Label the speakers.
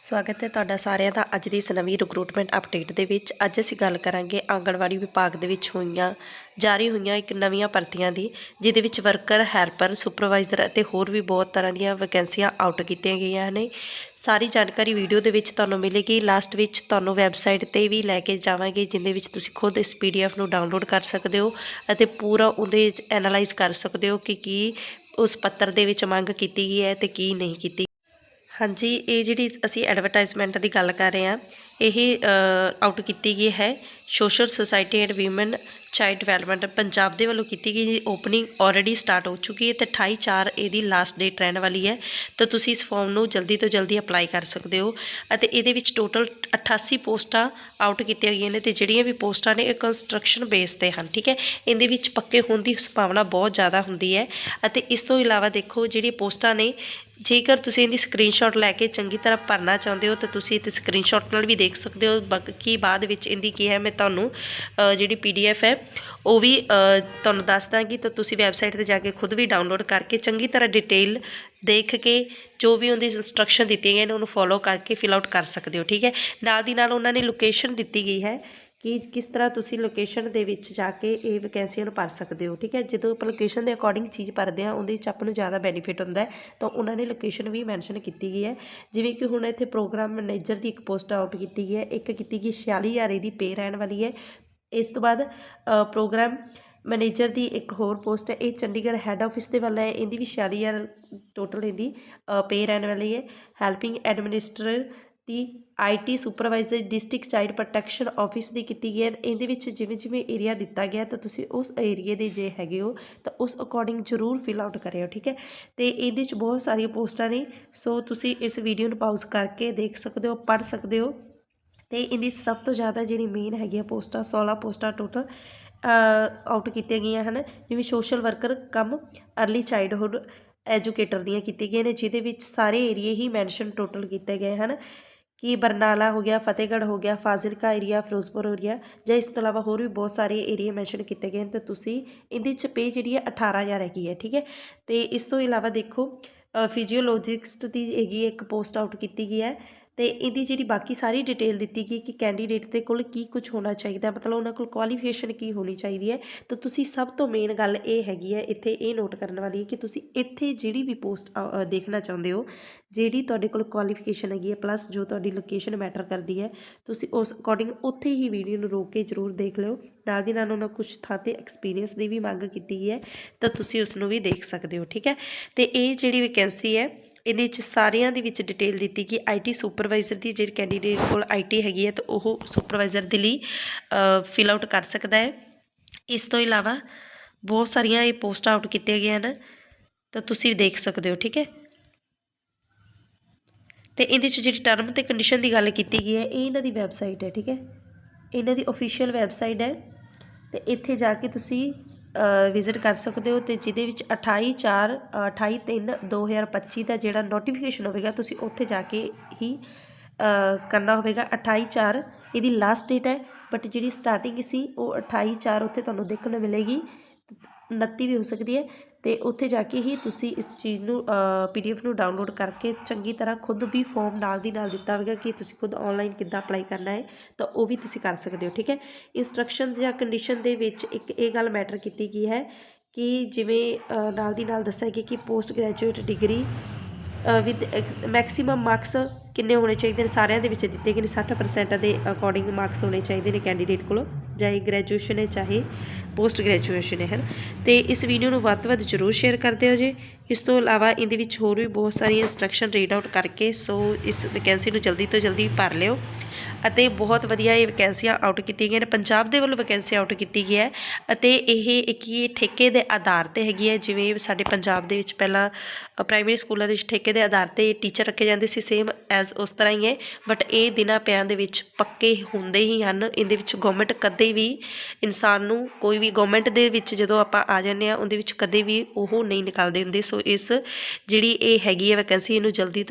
Speaker 1: ਸਵਾਗਤ ਹੈ ਤੁਹਾਡਾ ਸਾਰਿਆਂ ਦਾ ਅੱਜ ਦੀ ਇਸ ਨਵੀਂ ਰਿਕਰੂਟਮੈਂਟ ਅਪਡੇਟ ਦੇ ਵਿੱਚ। ਅੱਜ ਅਸੀਂ ਗੱਲ ਕਰਾਂਗੇ ਆਂਗਣਵਾੜੀ ਵਿਭਾਗ ਦੇ ਵਿੱਚ ਹੋਈਆਂ, ਜਾਰੀ ਹੋਈਆਂ ਇੱਕ ਨਵੀਆਂ ਭਰਤੀਆਂ ਦੀ, ਜਿਹਦੇ ਵਿੱਚ ਵਰਕਰ ਹੈਲਪਰ ਸੁਪਰਵਾਈਜ਼ਰ ਅਤੇ ਹੋਰ ਵੀ ਬਹੁਤ ਤਰ੍ਹਾਂ ਦੀਆਂ ਵੈਕੈਂਸੀਆਂ ਆਊਟ ਕੀਤੀਆਂ ਗਈਆਂ ਨੇ। ਸਾਰੀ ਜਾਣਕਾਰੀ ਵੀਡੀਓ ਦੇ ਵਿੱਚ ਤੁਹਾਨੂੰ ਮਿਲੇਗੀ। ਲਾਸਟ ਵਿੱਚ ਤੁਹਾਨੂੰ ਵੈਬਸਾਈਟ ਤੇ ਵੀ ਲੈ ਕੇ ਜਾਵਾਂਗੇ, ਜਿੰਦੇ ਵਿੱਚ ਤੁਸੀਂ ਖੁਦ ਇਸ ਪੀਡੀਐਫ ਨੂੰ ਡਾਊਨਲੋਡ ਕਰ ਸਕਦੇ ਹੋ ਅਤੇ ਪੂਰਾ ਉਹਦੇ ਐਨਾਲਾਈਜ਼ ਕਰ ਸਕਦੇ ਹੋ ਕਿ ਕੀ ਉਸ ਪੱਤਰ ਦੇ ਵਿੱਚ ਮੰਗ ਕੀਤੀ ਗਈ ਹੈ ਤੇ ਕੀ ਨਹੀਂ ਕੀਤੀ ਹਾਂਜੀ ਇਹ ਜਿਹੜੀ ਅਸੀਂ ਐਡਵਰਟਾਈਜ਼ਮੈਂਟ ਦੀ ਗੱਲ ਕਰ ਰਹੇ ਹਾਂ ਇਹ ਆਊਟ ਕੀਤੀ ਗਈ ਹੈ। Social society and women child development Punjab ਦੇ ਵੱਲੋਂ ਕੀਤੀ ਗਈ ਓਪਨਿੰਗ ਆਲਰੇਡੀ ਸਟਾਰਟ ਹੋ ਚੁੱਕੀ ਹੈ ਤੇ 28 4 ਇਹਦੀ ਲਾਸਟ ਡੇਟ ਰਹਿਣ ਵਾਲੀ ਹੈ। ਤਾਂ ਤੁਸੀਂ ਇਸ ਫਾਰਮ ਨੂੰ ਜਲਦੀ ਤੋਂ ਜਲਦੀ ਅਪਲਾਈ ਕਰ ਸਕਦੇ ਹੋ ਅਤੇ ਇਹਦੇ ਵਿੱਚ ਟੋਟਲ 88 ਪੋਸਟਾਂ ਆਊਟ ਕੀਤੀਆਂ ਗਈਆਂ ਨੇ ਤੇ ਜਿਹੜੀਆਂ ਵੀ ਪੋਸਟਾਂ ਨੇ ਇਹ ਕੰਸਟਰਕਸ਼ਨ ਬੇਸ ਤੇ ਹਨ, ਠੀਕ ਹੈ। ਇਹਦੇ ਵਿੱਚ ਪੱਕੇ ਹੋਣ ਦੀ ਸੰਭਾਵਨਾ ਬਹੁਤ ਜ਼ਿਆਦਾ ਹੁੰਦੀ ਹੈ ਅਤੇ ਇਸ ਤੋਂ ਇਲਾਵਾ ਦੇਖੋ ਜਿਹੜੀ ਪੋਸਟਾਂ ਨੇ, ਜੇਕਰ ਤੁਸੀਂ ਇਹਦੀ ਸਕਰੀਨਸ਼ਾਟ ਲੈ ਕੇ ਚੰਗੀ ਤਰ੍ਹਾਂ ਭਰਨਾ ਚਾਹੁੰਦੇ ਹੋ ਤਾਂ ਤੁਸੀਂ ਇਹ ਸਕਰੀਨਸ਼ਾਟ ਨਾਲ ਵੀ ਦੇਖ ਦੇਖ ਸਕਦੇ ਹੋ ਬਾਕੀ ਬਾਅਦ ਵਿੱਚ ਇਹਦੀ ਕੀ ਹੈ ਮੈਂ ਤੁਹਾਨੂੰ ਅ, ਜਿਹੜੀ ਪੀਡੀਐਫ ਹੈ ਉਹ ਵੀ ਤੁਹਾਨੂੰ ਦੱਸ ਦਾਂਗੀ ਤਾਂ ਤੁਸੀਂ ਵੈਬਸਾਈਟ ਤੇ ਜਾ ਕੇ ਖੁਦ ਵੀ ਡਾਊਨਲੋਡ ਕਰਕੇ ਚੰਗੀ ਤਰ੍ਹਾਂ ਡਿਟੇਲ ਦੇਖ ਕੇ ਜੋ ਵੀ ਉਹਦੀ ਇੰਸਟਰਕਸ਼ਨ ਦਿੱਤੀਆਂ ਗਈਆਂ ਨੇ ਉਹਨੂੰ ਫੋਲੋ ਕਰਕੇ ਫਿਲ ਆਊਟ ਕਰ ਸਕਦੇ ਹੋ ਠੀਕ ਹੈ? ਨਾਲ ਦੀ ਨਾਲ ਉਹਨਾਂ ਨੇ ਲੋਕੇਸ਼ਨ ਦਿੱਤੀ ਗਈ ਹੈ ਕਿ ਕਿਸ ਤਰ੍ਹਾਂ ਤੁਸੀਂ ਲੋਕੇਸ਼ਨ ਦੇ ਵਿੱਚ ਜਾ ਕੇ ਇਹ ਵੈਕੈਂਸੀਆਂ ਨੂੰ ਭਰ ਸਕਦੇ ਹੋ, ਠੀਕ ਹੈ? ਜਦੋਂ ਆਪਾਂ ਲੋਕੇਸ਼ਨ ਦੇ ਅਕੋਰਡਿੰਗ ਚੀਜ਼ ਭਰਦੇ ਆ ਉਹਦੇ ਵਿੱਚ ਆਪਾਂ ਨੂੰ ਜ਼ਿਆਦਾ ਬੈਨੀਫਿਟ ਹੁੰਦਾ ਤਾਂ ਉਹਨਾਂ ਨੇ ਲੋਕੇਸ਼ਨ ਵੀ ਮੈਂਸ਼ਨ ਕੀਤੀ ਗਈ ਹੈ। ਜਿਵੇਂ ਕਿ ਹੁਣ ਇੱਥੇ ਪ੍ਰੋਗਰਾਮ ਮੈਨੇਜਰ ਦੀ ਇੱਕ ਪੋਸਟ ਆਊਟ ਕੀਤੀ ਗਈ ਹੈ, ਇੱਕ ਕੀਤੀ ਗਈ 46000 ਦੀ ਪੇ ਰਹਿਣ ਵਾਲੀ ਹੈ। ਇਸ ਤੋਂ ਬਾਅਦ ਪ੍ਰੋਗਰਾਮ ਮੈਨੇਜਰ ਦੀ ਇੱਕ ਹੋਰ ਪੋਸਟ ਹੈ, ਇਹ ਚੰਡੀਗੜ੍ਹ ਹੈੱਡ ਆਫਿਸ ਦੇ ਵੱਲ ਹੈ, ਇਹਦੀ ਵੀ 46000 ਟੋਟਲ ਇਹਦੀ ਪੇ ਰਹਿਣ ਵਾਲੀ ਹੈ। Helping administer the IT supervisor district child protection office ਦੀ ਕੀਤੀ ਗਈ ਹੈ। ਇਹਦੇ ਵਿੱਚ ਜਿਵੇਂ ਜਿਵੇਂ ਏਰੀਆ ਦਿੱਤਾ ਗਿਆ ਤਾਂ ਤੁਸੀਂ ਉਸ ਏਰੀਏ ਦੇ ਜੇ ਹੈਗੇ ਹੋ ਤਾਂ ਉਸ ਅਕੋਰਡਿੰਗ ਜ਼ਰੂਰ ਫਿਲ ਆਊਟ ਕਰਿਓ, ਠੀਕ ਹੈ? ਤੇ ਇਹਦੇ ਵਿੱਚ ਬਹੁਤ ਸਾਰੀਆਂ ਪੋਸਟਾਂ ਨੇ, ਸੋ ਤੁਸੀਂ ਇਸ ਵੀਡੀਓ ਨੂੰ ਪਾਜ਼ ਕਰਕੇ ਦੇਖ ਸਕਦੇ ਹੋ, ਪੜ੍ਹ ਸਕਦੇ ਹੋ। ਤੇ ਇਹਦੀ ਸਭ ਤੋਂ ਜ਼ਿਆਦਾ ਜਿਹੜੀ ਮੇਨ ਹੈਗੀਆਂ ਪੋਸਟਾਂ 16 ਪੋਸਟਾਂ ਟੋਟਲ ਆਊਟ ਕੀਤੀਆਂ ਗਈਆਂ ਹਨ। ਜਿਵੇਂ social worker cum early childhood educator ਦੀਆਂ ਕੀਤੀਆਂ ਗਈਆਂ ਨੇ, ਜਿਹਦੇ ਵਿੱਚ ਸਾਰੇ ਏਰੀਏ ਹੀ ਮੈਂਸ਼ਨ ਟੋਟਲ ਕੀਤੇ ਗਏ ਹਨ। ਕਿ ਬਰਨਾਲਾ ਹੋ ਗਿਆ, ਫਤਿਹਗੜ੍ਹ ਹੋ ਗਿਆ, ਫਾਜ਼ਿਲਕਾ ਏਰੀਆ ਫਿਰੋਜ਼ਪੁਰ ਏਰੀਆ ਜਾਂ ਇਸ ਤੋਂ ਇਲਾਵਾ ਹੋਰ ਵੀ ਬਹੁਤ ਸਾਰੇ ਏਰੀਆ ਮੈਂਸ਼ਨ ਕੀਤੇ ਗਏ ਨੇ ਤੇ ਤੁਸੀਂ ਇਹਦੇ ਚ ਪੇ ਜਿਹੜੀ ਹੈ 18000 ਹੈਗੀ ਹੈ, ਠੀਕ ਹੈ? ਤੇ ਇਸ ਤੋਂ ਇਲਾਵਾ ਦੇਖੋ ਫਿਜ਼ੀਓਲੋਜਿਸਟ ਦੀ ਹੈਗੀ ਇੱਕ ਪੋਸਟ ਆਊਟ ਕੀਤੀ ਗਈ ਹੈ ਤੇ ਇਹਦੀ ਜਿਹੜੀ ਬਾਕੀ ਸਾਰੀ ਡਿਟੇਲ ਦਿੱਤੀ ਗਈ ਕਿ ਕੈਂਡੀਡੇਟ ਦੇ ਕੋਲ ਕੀ ਕੁਝ ਹੋਣਾ ਚਾਹੀਦਾ ਮਤਲਬ ਉਹਨਾਂ ਕੋਲ ਕੁਆਲੀਫਿਕੇਸ਼ਨ ਕੀ ਹੋਣੀ ਚਾਹੀਦੀ ਹੈ, ਤਾਂ ਤੁਸੀਂ ਸਭ ਤੋਂ ਮੇਨ ਗੱਲ ਇਹ ਹੈਗੀ ਹੈ, ਇੱਥੇ ਇਹ ਨੋਟ ਕਰਨ ਵਾਲੀ ਹੈ ਕਿ ਤੁਸੀਂ ਇੱਥੇ ਜਿਹੜੀ ਵੀ ਪੋਸਟ ਦੇਖਣਾ ਚਾਹੁੰਦੇ ਹੋ, ਜਿਹੜੀ ਤੁਹਾਡੇ ਕੋਲ ਕੁਆਲੀਫਿਕੇਸ਼ਨ ਹੈਗੀ ਹੈ ਪਲੱਸ ਜੋ ਤੁਹਾਡੀ ਲੋਕੇਸ਼ਨ ਮੈਟਰ ਕਰਦੀ ਹੈ, ਤੁਸੀਂ ਉਸ ਅਕੋਰਡਿੰਗ ਉੱਥੇ ਹੀ ਵੀਡੀਓ ਨੂੰ ਰੋਕ ਕੇ ਜ਼ਰੂਰ ਦੇਖ ਲਿਓ, ਨਾਲ ਦੀ ਨਾਲ ਉਹਨਾਂ ਕੁਝ ਥਾਂ ਤੇ ਐਕਸਪੀਰੀਅੰਸ ਦੀ ਵੀ ਮੰਗ ਕੀਤੀ ਗਈ ਹੈ, ਤਾਂ ਤੁਸੀਂ ਉਸ ਨੂੰ ਵੀ ਦੇਖ ਸਕਦੇ ਹੋ, ਠੀਕ ਹੈ? ਤੇ ਇਹ ਜਿਹੜੀ ਵੈਕੈਂਸੀ ਹੈ ਇਹਦੇ ਵਿੱਚ ਸਾਰਿਆਂ ਦੇ ਵਿੱਚ ਡਿਟੇਲ ਦਿੱਤੀ ਕਿ ਆਈਟੀ ਸੁਪਰਵਾਈਜ਼ਰ ਦੀ ਜਿਹੜੀ ਕੈਂਡੀਡੇਟ ਕੋਲ ਆਈਟੀ ਹੈਗੀ ਹੈ ਤਾਂ ਉਹ ਸੁਪਰਵਾਈਜ਼ਰ ਦੇ ਲਈ ਫਿਲ ਆਊਟ ਕਰ ਸਕਦਾ ਹੈ। ਇਸ ਤੋਂ ਇਲਾਵਾ ਬਹੁਤ ਸਾਰੀਆਂ ਇਹ ਪੋਸਟ ਆਊਟ ਕੀਤੀਆਂ ਗਈਆਂ ਹਨ, ਤਾਂ ਤੁਸੀਂ ਦੇਖ ਸਕਦੇ ਹੋ, ਠੀਕ ਹੈ? ਤੇ ਇਹਦੇ 'ਚ ਜਿਹੜੀ ਟਰਮ ਤੇ ਕੰਡੀਸ਼ਨ ਦੀ ਗੱਲ ਕੀਤੀ ਗਈ ਹੈ, ਇਹ ਇਹਨਾਂ ਦੀ ਵੈਬਸਾਈਟ ਹੈ, ਠੀਕ ਹੈ? ਇਹਨਾਂ ਦੀ ਅਫੀਸ਼ੀਅਲ ਵੈਬਸਾਈਟ ਹੈ। ਤੇ ਇੱਥੇ ਜਾ ਕੇ ਤੁਸੀਂ ਵਿਜ਼ਿਟ ਕਰ ਸਕਦੇ ਹੋ ਤੇ ਜਿਹਦੇ ਵਿੱਚ 28 4 28 3 2025 ਦਾ ਜਿਹੜਾ ਨੋਟੀਫਿਕੇਸ਼ਨ ਹੋਵੇਗਾ, ਤੁਸੀਂ ਉੱਥੇ ਜਾ ਕੇ ਹੀ ਕਰਨਾ ਹੋਵੇਗਾ। 28 4 ਇਹਦੀ ਲਾਸਟ ਡੇਟ ਹੈ ਬਟ ਜਿਹੜੀ ਸਟਾਰਟਿੰਗ ਸੀ, ਉਹ 28 4 ਉੱਥੇ ਤੁਹਾਨੂੰ ਦੇਖਣ ਨੂੰ ਮਿਲੇਗੀ। 29 ਵੀ ਹੋ ਸਕਦੀ ਹੈ। ਅਤੇ ਉੱਥੇ ਜਾ ਕੇ ਹੀ ਤੁਸੀਂ ਇਸ ਚੀਜ਼ ਨੂੰ ਪੀ ਡੀ ਪੀਡੀਐਫ ਨੂੰ ਡਾਊਨਲੋਡ ਕਰਕੇ ਚੰਗੀ ਤਰ੍ਹਾਂ ਖੁਦ ਵੀ ਫੋਮ ਨਾਲ ਦੀ ਨਾਲ ਦਿੱਤਾ ਹੋਵੇਗਾ ਕਿ ਤੁਸੀਂ ਖੁਦ ਆਨਲਾਈਨ ਕਿੱਦਾਂ ਅਪਲਾਈ ਕਰਨਾ ਹੈ, ਤਾਂ ਉਹ ਵੀ ਤੁਸੀਂ ਕਰ ਸਕਦੇ ਹੋ, ਠੀਕ ਹੈ? ਇੰਸਟਰਕਸ਼ਨ ਜਾਂ ਕੰਡੀਸ਼ਨ ਦੇ ਵਿੱਚ ਇੱਕ ਇਹ ਗੱਲ ਮੈਟਰ ਕੀਤੀ ਗਈ ਹੈ ਕਿ ਜਿਵੇਂ ਨਾਲ ਦੀ ਨਾਲ ਦੱਸਿਆ ਗਿਆ ਕਿ post graduate degree with maximum marks ਕਿੰਨੇ ਹੋਣੇ ਚਾਹੀਦੇ ਨੇ? ਸਾਰਿਆਂ ਦੇ ਵਿੱਚ ਦਿੱਤੇ ਗਏ ਨੇ 60% ਦੇ ਅਕੋਰਡਿੰਗ ਮਾਰਕਸ ਹੋਣੇ ਚਾਹੀਦੇ ਨੇ ਕੈਂਡੀਡੇਟ ਕੋਲ। ਚਾਹੇ ਗ੍ਰੈਜੂਏਸ਼ਨ ਹੈ ਚਾਹੇ ਪੋਸਟ ਗ੍ਰੈਜੂਏਸ਼ਨ ਹੈ। ਹਨ ਤੇ ਇਸ ਵੀਡੀਓ ਨੂੰ ਵੱਧ ਤੋਂ ਵੱਧ ਜ਼ਰੂਰ ਸ਼ੇਅਰ ਕਰ ਦਿਓ ਜੀ। ਇਸ ਤੋਂ ਇਲਾਵਾ ਇਹਦੇ ਵਿੱਚ ਹੋਰ ਵੀ ਬਹੁਤ ਸਾਰੀਆਂ ਇੰਸਟਰਕਸ਼ਨ ਰੀਡ ਆਊਟ ਕਰਕੇ ਸੋ ਇਸ ਵੈਕੈਂਸੀ ਨੂੰ ਜਲਦੀ ਤੋਂ ਜਲਦੀ ਭਰ ਲਿਓ। ਅਤੇ ਬਹੁਤ ਵਧੀਆ ਇਹ ਵੈਕੈਂਸੀਆਂ ਆਊਟ ਕੀਤੀਆਂ ਗਈਆਂ ਨੇ। ਪੰਜਾਬ ਦੇ ਵੱਲੋਂ ਵੈਕੈਂਸੀ ਆਊਟ ਕੀਤੀ ਗਈ ਹੈ ਅਤੇ ਇਹ ਇੱਕ ਹੀ ਠੇਕੇ ਦੇ ਆਧਾਰ ਤੇ ਹੈਗੀ ਹੈ। ਜਿਵੇਂ ਸਾਡੇ ਪੰਜਾਬ ਦੇ ਵਿੱਚ ਪਹਿਲਾਂ ਪ੍ਰਾਇਮਰੀ ਸਕੂਲਾਂ ਦੇ ਵਿੱਚ ਠੇਕੇ ਦੇ ਆਧਾਰ ਤੇ ਟੀਚਰ ਰੱਖੇ ਜਾਂਦੇ ਸੀ ਸੇਮ ਐਜ਼ ਉਸ ਤਰ੍ਹਾਂ ਹੀ ਹੈ। ਬਟ ਇਹ ਦਿਨਾਂ ਪਿਆਂ ਦੇ ਵਿੱਚ ਪੱਕੇ ਹੁੰਦੇ ਹੀ ਹਨ। ਇਹਦੇ ਵਿੱਚ ਗਵਰਨਮੈਂਟ ਕਦੇ ਵੀ ਇਨਸਾਨ ਨੂੰ ਕੋਈ ਵੀ ਗਵਰਨਮੈਂਟ ਦੇ ਵਿੱਚ ਜਦੋਂ ਆਪਾਂ ਆ ਜਾਂਦੇ ਆ ਉਹਦੇ ਵਿੱਚ ਕਦੇ ਵੀ ਉਹ ਨਹੀਂ ਨਿਕਲਦੇ ਹੁੰਦੇ। ਸੋ ਇਸ ਜਿਹੜੀ ਇਹ ਹੈਗੀ ਹੈ ਵੈਕੈਂਸੀ ਇਹਨੂੰ ਜਲਦੀ ਤੋਂ